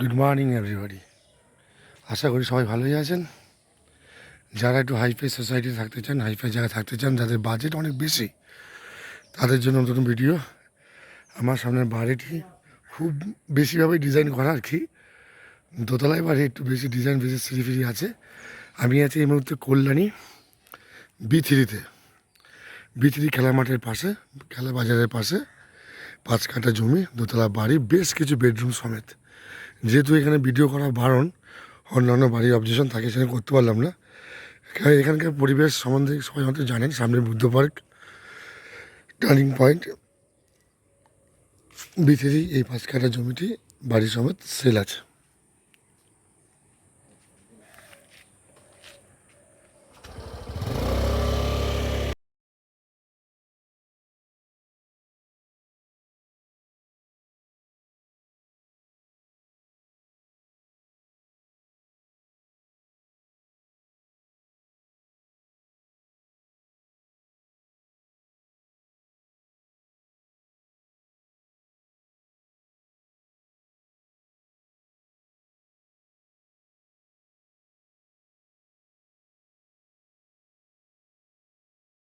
Good morning everybody আশা করি সবাই ভালোই আছেন। যারা একটু হাইফাই সোসাইটি থাকতে চান হাইফাই জায়গায় থাকতে চান, যাদের বাজেট অনেক বেশি, তাদের জন্য নতুন ভিডিও আমার সামনের বাড়িটি খুব বেশিভাবে ডিজাইন করা আর কি, দোতলায় বাড়ি একটু বেশি ডিজাইন বেশি সিঁড়ি ফিরি আছে। আমি আছি এই মুহূর্তে কল্যাণী বি থ্রিতে বি থ্রি খেলা মাঠের পাশে, খেলা বাজারের পাশে, পাঁচ কাঠা জমি, দোতলা বাড়ি, বেশ কিছু বেডরুম সমেত। যেহেতু এখানে ভিডিও করা বারণ, অন্যান্য বাড়ির অবজেশন থাকে সেখানে করতে পারলাম না। এখানে- এখানকার পরিবেশ সম্বন্ধে সবাই হয়তো জানেন, সামনে Buddha park turning point B three এই পাঁচ কাটা জমিটি, বাড়ি সমেত সেল আছে।